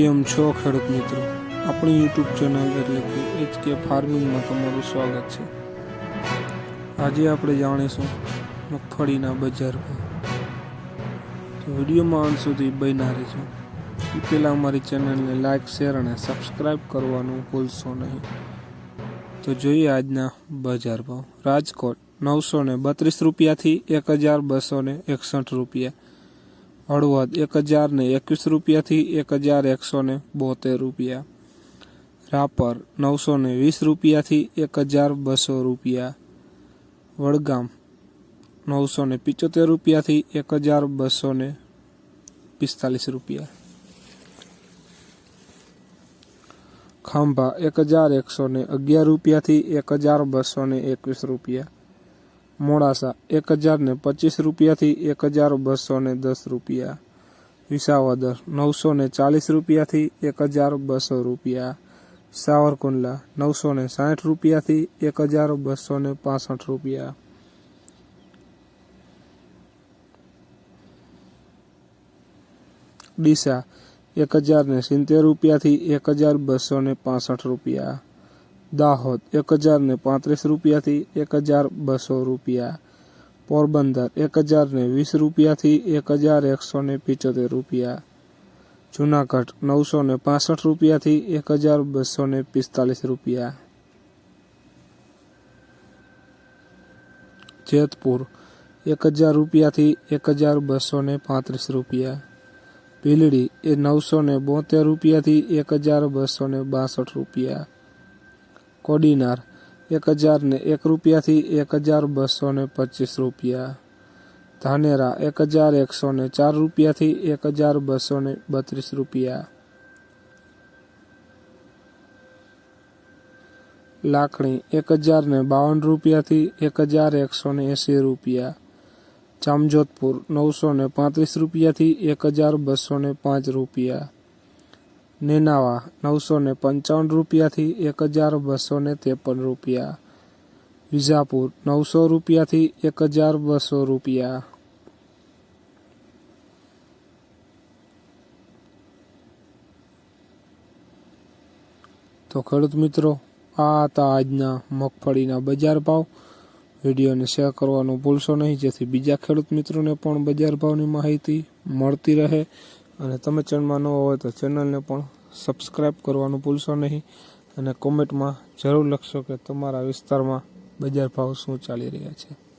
કેમ છો ખેડૂત મિત્રો? આપણી યુટ્યુબ ચેનલ એટલે કે એચ કે ફાર્મિંગમાં તમારું સ્વાગત છે. આજે આપણે જાણીશું મગફળીના બજાર ભાવ. વિડીયોમાં અંત સુધી બન્યા રહેજો. એ પહેલાં અમારી ચેનલને લાઇક શેર અને સબસ્ક્રાઈબ કરવાનું ભૂલશો નહીં. તો જોઈએ આજના બજાર ભાવ. રાજકોટ નવસો ને બત્રીસ રૂપિયાથી એક હજાર બસો ને એકસઠ રૂપિયા. હળવદ એક હજાર ને એકવીસ રૂપિયાથી એક હજાર એકસો ને બોતેર રૂપિયા. રાપર નવસો ને વીસ રૂપિયાથી એક હજાર બસો રૂપિયા. વડગામ નવસો ને પિચોતેર રૂપિયાથી એક હજાર બસો ને પિસ્તાલીસ રૂપિયા. ખાંભા એક હજાર એકસો ને અગિયાર રૂપિયાથી એક હજાર બસો ને એકવીસ રૂપિયા. મોડાસા એક હજાર ને પચીસ રૂપિયાથી એક હજાર બસો ને દસ રૂપિયા. વિસાવદર નવસો ને ચાલીસ રૂપિયાથી એક હજાર બસો રૂપિયા. સાવરકુંડલા નવસો ને સાઠ રૂપિયાથી એક હજાર બસો ને પાસઠ રૂપિયા. ડીસા એક હજાર ને સિત્તેર રૂપિયાથી એક હજાર બસો ને પાસઠ રૂપિયા. દાહોદ એક હજાર ને પાંત્રીસ રૂપિયાથી એક હજાર બસો રૂપિયા. પોરબંદર એક હજાર ને વીસ રૂપિયાથી એક હજાર એકસો ને પિચોતેર રૂપિયા. જુનાગઢ નવસો ને પાસઠ રૂપિયાથી એક હજાર બસો ને પિસ્તાલીસ રૂપિયા. જેતપુર એક હજાર રૂપિયાથી એક હજાર બસો ને પાંત્રીસ રૂપિયા. ભીલડી એ નવસો ને બોતેર રૂપિયાથી એક હજાર બસો ને બાસઠ રૂપિયા. કોડીનાર એક હજાર ને એક રૂપિયાથી એક હજાર બસો ને પચીસ રૂપિયા. ધાનેરા, એક હજાર એકસો ને ચાર રૂપિયાથી એક હજાર બસો ને બત્રીસ રૂપિયા. લાખણી એક હજાર ને બાવન રૂપિયાથી એક હજાર એકસો ને એંસી રૂપિયા. જામજોધપુર, નવસો ને પાંત્રીસ રૂપિયાથી એક હજાર બસો ને પાંચ રૂપિયા. નેનાવા, નવસો ને પંચાવન રૂપિયાથી એક હજાર બસો ને ત્રેપન રૂપિયા. વિજાપુર, નવસો રૂપિયાથી એક હજાર બસો રૂપિયા. તો ખેડૂત મિત્રો, આ હતા આજના મગફળીના બજાર ભાવ. વિડીયોને શેર કરવાનું ભૂલશો નહીં, જેથી બીજા ખેડૂત મિત્રોને પણ બજાર ભાવની માહિતી મળતી રહે. અને તમે ચેનલમાં ન હોય તો ચેનલને પણ સબસ્ક્રાઈબ કરવાનું ભૂલશો નહીં અને કોમેન્ટમાં જરૂર લખશો કે તમારા વિસ્તારમાં બજાર ભાવ શું ચાલી રહ્યા છે.